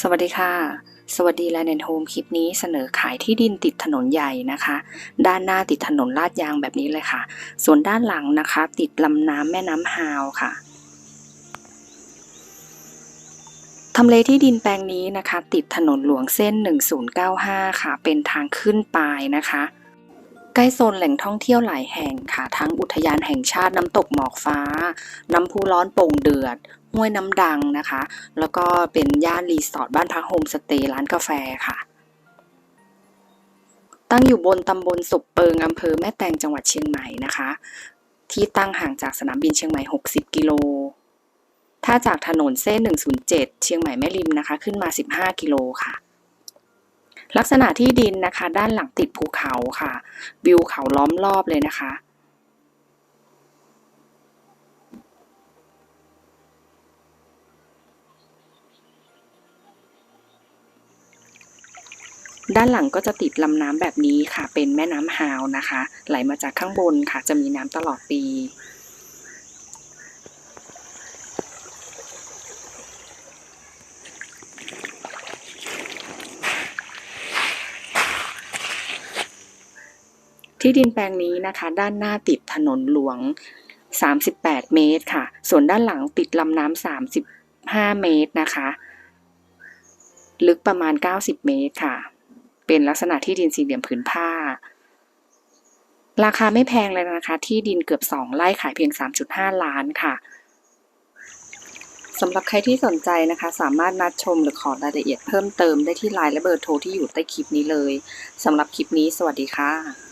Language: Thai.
สวัสดีค่ะ สวัสดีแลนด์โฮมคลิปนี้เสนอขายที่ดินติดถนนใหญ่นะคะ ด้านหน้าติดถนนลาดยางแบบนี้เลยค่ะ ส่วนด้านหลังนะคะ ติดลำน้ำแม่น้ำฮาวค่ะทำเลที่ดินแปลงนี้นะคะ ติดถนนหลวงเส้น 1095 ค่ะ เป็นทางขึ้นปลายนะคะ ใกล้โซนแหล่งท่องเที่ยวหลายแห่งค่ะ ทั้งอุทยานแห่งชาติน้ำตกหมอกฟ้า น้ำพุร้อนโป่งเดือด ห้วยน้ำดังนะคะ แล้วก็เป็นย่านรีสอร์ทบ้านพักโฮมสเตย์ร้านกาแฟค่ะ ตั้งอยู่บนตำบลสุบเปิงอำเภอแม่แตงจังหวัดเชียงใหม่นะคะ ที่ตั้งห่างจากสนามบินเชียงใหม่ 60 กิโล ถ้าจากถนนเส้น 107 เชียงใหม่แม่ริมนะคะ ขึ้นมา 15 กิโลค่ะลักษณะที่ดินนะคะ ด้านหลังติดภูเขาค่ะ วิวเขาล้อมรอบเลยนะคะ ด้านหลังก็จะติดลำน้ำแบบนี้ค่ะ เป็นแม่น้ำฮาวนะคะ ไหลมาจากข้างบนค่ะ จะมีน้ำตลอดปี ที่ดินแปลงนี้นะคะ ด้านหน้าติดถนนหลวง 38 เมตรค่ะ ส่วนด้านหลังติดลำน้ำ35 เมตรนะคะ ลึกประมาณ 90 เมตรค่ะ เป็นลักษณะที่ดินสี่เหลี่ยมผืนผ้า ราคาไม่แพงเลยนะคะ ที่ดินเกือบ 2 ไร่ขายเพียง 3.5 ล้านค่ะสำหรับใครที่สนใจนะคะ สามารถนัดชมหรือขอรายละเอียดเพิ่มเติมได้ที่ไลน์และเบอร์โทรที่อยู่ใต้คลิปนี้เลยสำหรับคลิปนี้สวัสดีค่ะ